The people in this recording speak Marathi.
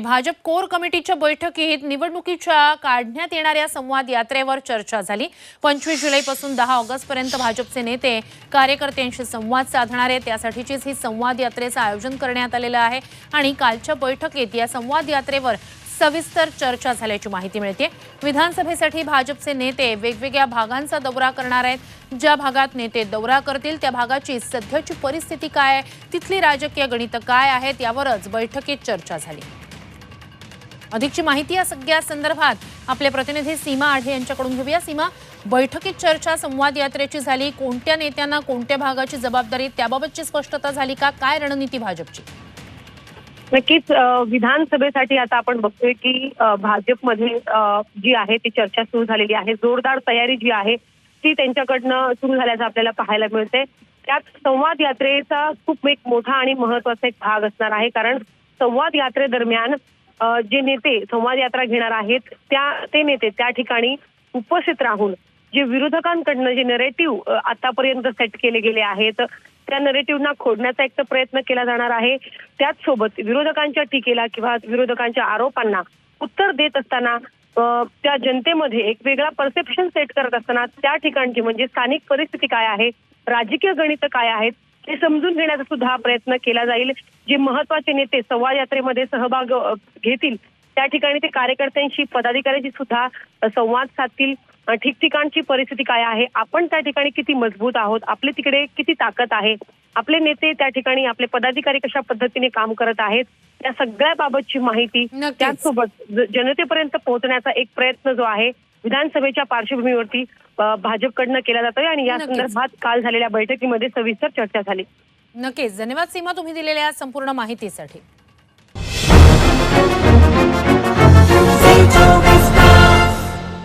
भाजप कोर कमिटीच्या बैठकीत निवडणुकीच्या काढण्यात येणाऱ्या संवाद यात्रेवर चर्चा झाली. पंचवीस जुलैपासून दहा ऑगस्टपर्यंत भाजपचे नेते कार्यकर्त्यांशी संवाद साधणार आहेत. त्यासाठीचीच ही संवाद यात्रेचं आयोजन करण्यात आलेलं आहे. आणि कालच्या बैठकीत या संवाद यात्रेवर सविस्तर चर्चा झाल्याची माहिती मिळते विधानसभेसाठी भाजपचे नेते वेगवेगळ्या भागांचा दौरा करणार आहेत. ज्या भागात नेते दौरा करतील त्या भागाची सध्याची परिस्थिती काय आहे? तिथली राजकीय गणितं काय आहेत? यावरच बैठकीत चर्चा झाली. अधिकची माहिती या सगळ्या संदर्भात आपले प्रतिनिधी सीमा आढे यांच्याकडून घेऊया. सीमा बैठकीत चर्चा संवाद यात्रेची झाली. कोणत्या नेत्यांना कोणत्या भागाची जबाबदारी त्याबाबतची स्पष्टता झाली का? काय रणनीती भाजपची? नक्कीच विधानसभेसाठी आता आपण बघतोय की भाजपमध्ये जी आहे ती चर्चा सुरू झालेली आहे. जोरदार तयारी जी आहे ती त्यांच्याकडनं सुरू झाल्याचं आपल्याला पाहायला मिळते. त्यात संवाद यात्रेचा खूप एक मोठा आणि महत्त्वाचा एक भाग असणार आहे. कारण संवाद यात्रेदरम्यान जे नेते संवाद यात्रा घेणार आहेत त्या ते नेते त्या ठिकाणी उपस्थित राहून जे विरोधकांकडनं जे नरेटिव्ह आतापर्यंत सेट केले गेले आहेत त्या नरेटिव्हना खोडण्याचा एक तर प्रयत्न केला जाणार आहे. त्याच सोबत विरोधकांच्या टीकेला किंवा विरोधकांच्या आरोपांना उत्तर देत असताना त्या जनतेमध्ये एक वेगळा परसेप्शन सेट करत असताना त्या ठिकाणची म्हणजे स्थानिक परिस्थिती काय आहे राजकीय गणित काय आहेत हे समजून घेण्याचा सुद्धा हा प्रयत्न केला जाईल. जे महत्त्वाचे नेते संवाद यात्रेमध्ये सहभाग घेतील त्या ठिकाणी ते कार्यकर्त्यांशी पदाधिकाऱ्यांशी सुद्धा संवाद साधतील. ठिकठिकाणची परिस्थिती काय आहे? आपण त्या ठिकाणी किती मजबूत आहोत? आपले तिकडे किती ताकद आहे? आपले नेते त्या ठिकाणी आपले पदाधिकारी कशा पद्धतीने काम करत आहेत? त्या सगळ्या बाबतची माहिती. त्याचसोबत जनतेपर्यंत पोहोचण्याचा एक प्रयत्न जो आहे विधानसभेच्या पार्श्वभूमीवरती भाजपकडनं केला जातोय आणि या. संदर्भात काल झालेल्या बैठकीमध्ये सविस्तर चर्चा झाली. नक्कीच. धन्यवाद सीमा तुम्ही दिलेल्या संपूर्ण माहितीसाठी.